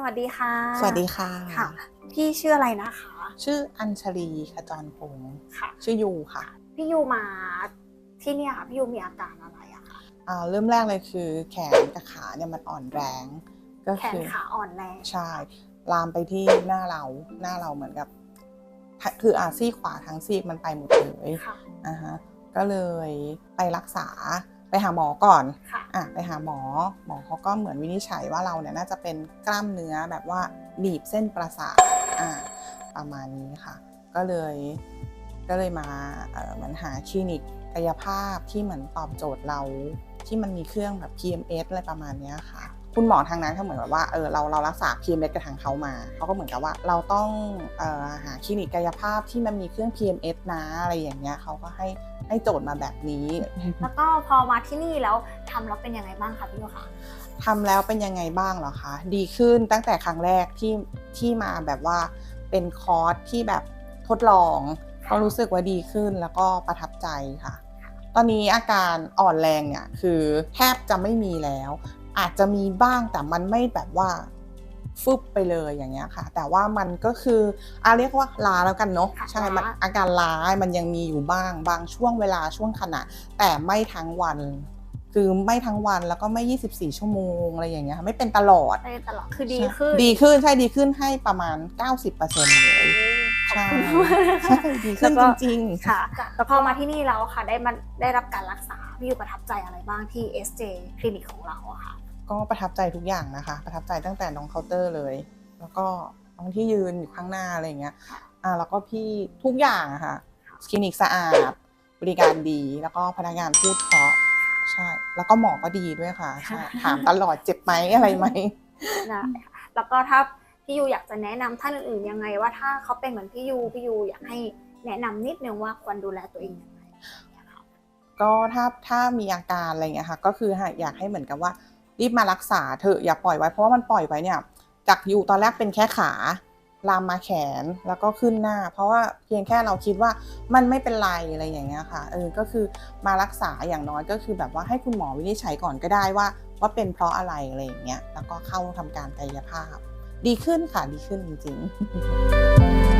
สวัสดีค่ะ สวัสดีค่ะค่ะ พี่ชื่ออะไรนะคะ ชื่ออัญชลีขจรพงศ์ค่ะ ชื่อยูค่ะ พี่ยูมาที่เนี่ยค่ะพี่ยูมีอาการอะไรอะคะอ่าเริ่มแรกเลยคือ แขนกับขาเนี่ยมันอ่อนแรง ก็แขนคือขาอ่อนแรง ใช่ลามไปที่หน้าเราหน้าเราเหมือนกับคืออาซี่ขวาทั้งซีกมันไปหมดเลยค่ะอ่าฮะก็เลยไปรักษาไปหาหมอก่อนค่ะ อะไปหาหมอ หมอเขาก็เหมือนวินิจฉัยว่าเราเนี่ยน่าจะเป็นกล้ามเนื้อแบบว่าบีบเส้นประสาทอ่าประมาณนี้ค่ะ ก็เลยก็เลยมาเหมือนหาคลินิกกายภาพที่เหมือนตอบโจทย์เราที่มันมีเครื่องแบบ PMS อะไรประมาณนี้ค่ะ คุณหมอทางนั้นเขาเหมือนแบบว่าเออเราเรารักษา PMS กับทางเขามาเขาก็เหมือนกับว่าเราต้องออหาคลินิกกายภาพที่มันมีเครื่อง PMS นะอะไรอย่างเงี้ยเขาก็ให้ให้โจทย์มาแบบนี้ แล้วก็พอมาที่นี่แล้วำแล้วเป็นยังไงบ้างคะพี่ยูคะทำแล้วเป็นยังไงบ้างเหรอคะดีขึ้นตั้งแต่ครั้งแรกที่ที่มาแบบว่าเป็นคอร์สที่แบบทดลองก็รู้สึกว่าดีขึ้นแล้วก็ประทับใจค่ะ ตอนนี้อาการอ่อนแรงเนี่ยคือแทบจะไม่มีแล้ว อาจจะมีบ้างแต่มันไม่แบบว่าฟึบไปเลยอย่างเงี้ยค่ะ แต่ว่ามันก็คืออาเรียกว่าล้าแล้วกันเนาะค่ะใช่มันล้าอาการล้ามันยังมีอยู่บ้าง บางช่วงเวลาช่วงขณะ แต่ไม่ทั้งวัน คือไม่ทั้งวันแล้วก็ไม่ 24 ชั่วโมงอะไรอย่างเงี้ยค่ะไม่เป็นตลอด ได้ตลอดคือดีขึ้นดีขึ้นใช่ดีขึ้นให้ประมาณ 90%เลยขอบใช่คุณมาก ใช่ดีขึ้นแล้วจก็ริงค่ะแต่พอมาที่นี่แล้วค่ะ ได้มันได้รับการรักษาพี่ยูประทับใจอะไรบ้างที่ SJ คลินิกของเราอะค่ะๆก็ประทับใจทุกอย่างนะคะ ประทับใจตั้งแต่น้องเคาน์เตอร์เลย แล้วก็น้องที่ยืนอยู่ข้างหน้าอะไรอย่างเงี้ยค่ะอ่าแล้วก็พี่ทุกอย่างอะค่ะคลินิกสะอาด บริการดีแล้วก็พนักงานพูดเพราะ ใช่ แล้วก็หมอก็ดีด้วยค่ะใช่ถามตลอดเจ็บไหมอะไรไหมได้ค่ะแล้วก็ถ้าพี่ยูอยากจะแนะนำท่านอื่นๆยังไง ว่าถ้าเขาเป็นเหมือนพี่ยูพี่ยูอยากให้แนะนำนิดนึงว่าควรดูแลตัวเองยังไงเนี่ยค่ะก็ถ้าถ้ามีอาการอะไรเงี้ยค่ะก็คืออยากให้เหมือนกับว่ารีบมารักษาเถอะอย่าปล่อยไว้เพราะว่ามันปล่อยไว้เนี่ยจากอยู่ตอนแรกเป็นแค่ขา ลามมาแขนแล้วก็ขึ้นหน้า เพราะว่าเพียงแค่เราคิดว่ามันไม่เป็นไรอะไรอย่างเงี้ยค่ะเออก็คือมารักษาอย่างน้อยก็คือแบบว่าให้คุณหมอวินิจฉัยก่อนก็ได้ว่า ว่าเป็นเพราะอะไรอะไรอย่างเงี้ยแล้วก็เข้าทำการกายภาพ ดีขึ้นค่ะดีขึ้นจริงๆ